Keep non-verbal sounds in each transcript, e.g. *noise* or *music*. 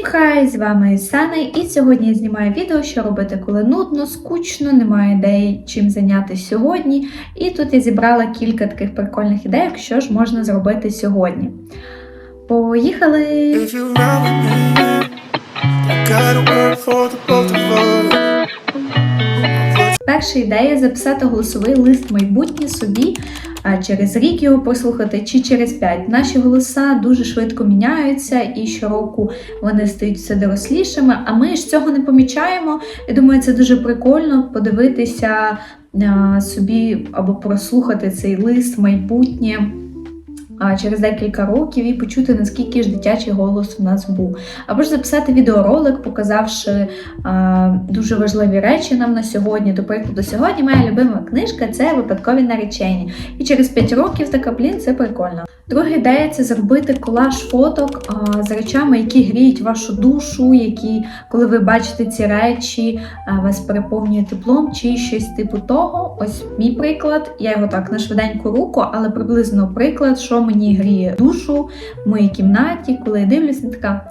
Всім хай, з вами Сана, і сьогодні я знімаю відео, що робити, коли нудно, скучно, немає ідей, чим зайнятися сьогодні. І тут я зібрала кілька таких прикольних ідей, що ж можна зробити сьогодні. Поїхали! Перша ідея записати голосовий лист майбутнє собі, а через рік його послухати чи через п'ять. Наші голоса дуже швидко міняються, і щороку вони стають все дорослішими. А ми ж цього не помічаємо. Я думаю, це дуже прикольно подивитися собі або прослухати цей лист майбутнє. Через декілька років і почути, наскільки ж дитячий голос у нас був. Або ж записати відеоролик, показавши а, дуже важливі речі нам на сьогодні. До прикладу, сьогодні моя любима книжка це випадкові наречені. І через 5 років така блін, це прикольно. Друга ідея це зробити колаж фоток а, з речами, які гріють вашу душу, які, коли ви бачите ці речі, а, вас переповнює теплом чи щось типу того. Ось мій приклад. Я його так на швиденьку руку, але приблизно приклад, що мені гріє душу в моїй кімнаті, коли я дивлюся, така.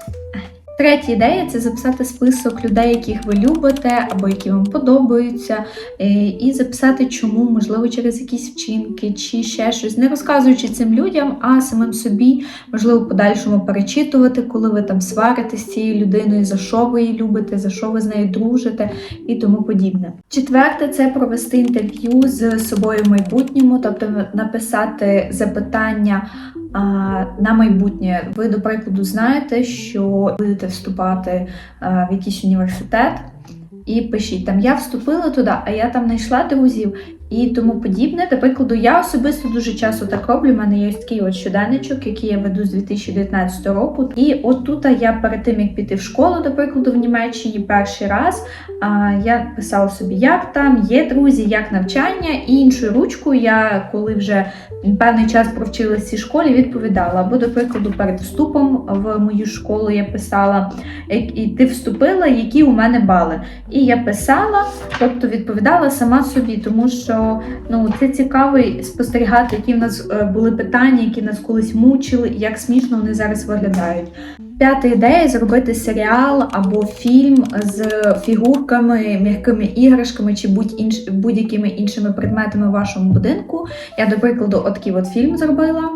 Третя ідея це записати список людей, яких ви любите або які вам подобаються, е, і записати, чому, можливо, через якісь вчинки чи ще щось, не розказуючи цим людям, а самим собі, можливо, подальшому перечитувати, коли ви там сваритесь з цією людиною, за що ви її любите, за що ви з нею дружите і тому подібне. Четверте це провести інтерв'ю з собою в майбутньому, тобто написати запитання. А, на майбутнє ви, до прикладу, знаєте, що будете вступати в якийсь університет, і пишіть там: я вступила туди, а я там знайшла друзів і тому подібне. До прикладу, я особисто дуже часто так роблю. У мене є такий от щоденничок, який я веду з 2019 року. І от тут я перед тим як піти в школу, до прикладу, в Німеччині перший раз а, я писала собі, як там є друзі, як навчання, і іншою ручкою я коли вже певний час провчилась в цій школі, відповідала. Або, до прикладу, перед вступом в мою школу я писала, і ти вступила, які у мене бали. І я писала, тобто відповідала сама собі, тому що ну це цікаво спостерігати, які в нас е, були питання, які нас колись мучили, і як смішно вони зараз виглядають. П'ята ідея зробити серіал або фільм з фігурками, м'якими іграшками чи будь-якими іншими предметами в вашому будинку. Я, до прикладу, от такий от фільм зробила.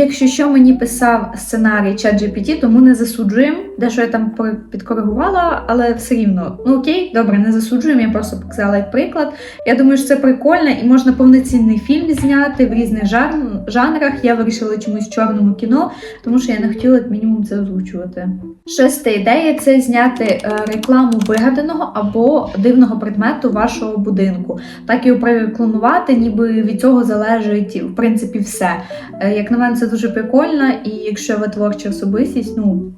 Якщо що мені писав сценарій ChatGPT, тому не засуджуємо. Дещо я там підкоригувала, але все рівно. Ну окей, добре, не засуджуємо. Я просто показала як приклад. Я думаю, що це прикольно і можна повноцінний фільм зняти в різних жанрах. Я вирішила чомусь в чорному кіно, тому що я не хотіла як мінімум це озвучувати. Шоста ідея це зняти е, рекламу вигаданого або дивного предмету вашого будинку. Так його прорекламувати, ніби від цього залежить в принципі все. Е, Як на мене, це дуже прикольно, і якщо ви творча особистість, ну.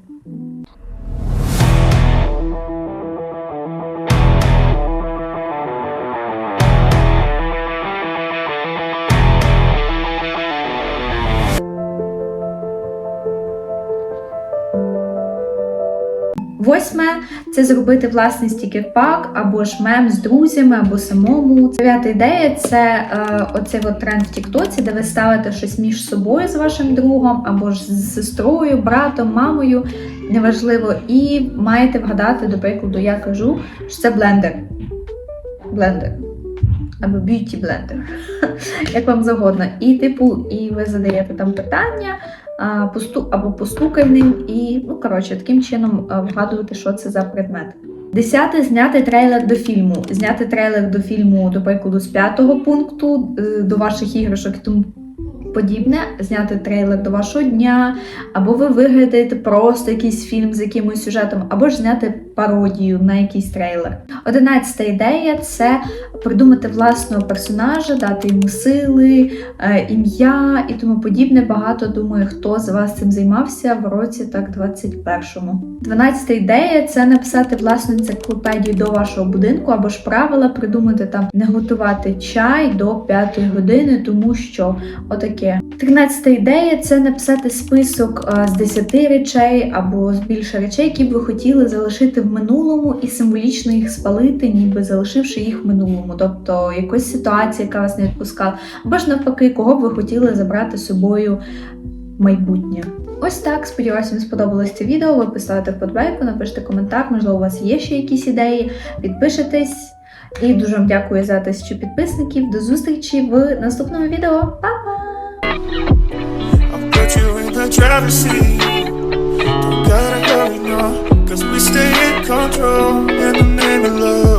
Восьме це зробити власний стікер-пак або ж мем з друзями, або самому. Дев'ята ідея це е, оцей от тренд в Тіктоці, де ви ставите щось між собою з вашим другом, або ж з сестрою, братом, мамою, неважливо, і маєте вгадати, до прикладу, я кажу, що це блендер. Блендер. Або б'юті блендер, *laughs* як вам завгодно. І, типу, і ви задаєте там питання, або постукай ним, і, ну, коротше, таким чином вгадувати, що це за предмет. Десяте зняти трейлер до фільму. Зняти трейлер до фільму, до прикладу, з п'ятого пункту е, до ваших іграшок і тому подібне, зняти трейлер до вашого дня, або ви вигадаєте просто якийсь фільм з якимось сюжетом, або ж зняти пародію на якийсь трейлер. Одинадцята ідея це придумати власного персонажа, дати йому сили, е, ім'я і тому подібне. Багато думаю, хто з вас цим займався в році так 21-му. Дванадцята ідея це написати власну енциклопедію до вашого будинку або ж правила придумати там не готувати чай до 5 години, тому що отаке. Тринадцята ідея це написати список е, з 10 речей або з більше речей, які б ви хотіли залишити в минулому і символічно їх спалити, ніби залишивши їх в минулому. Тобто якась ситуація, яка вас не відпускала, або ж навпаки, кого б ви хотіли забрати з собою майбутнє. Ось так. Сподіваюся, вам сподобалось це відео. Ви поставите вподобайку, напишите коментар, можливо, у вас є ще якісь ідеї. Підпишитесь. І дуже вам дякую за тисячу підписників. До зустрічі в наступному відео. Travesty. Don't gotta hurry, no, cause we stay in control in the name of love.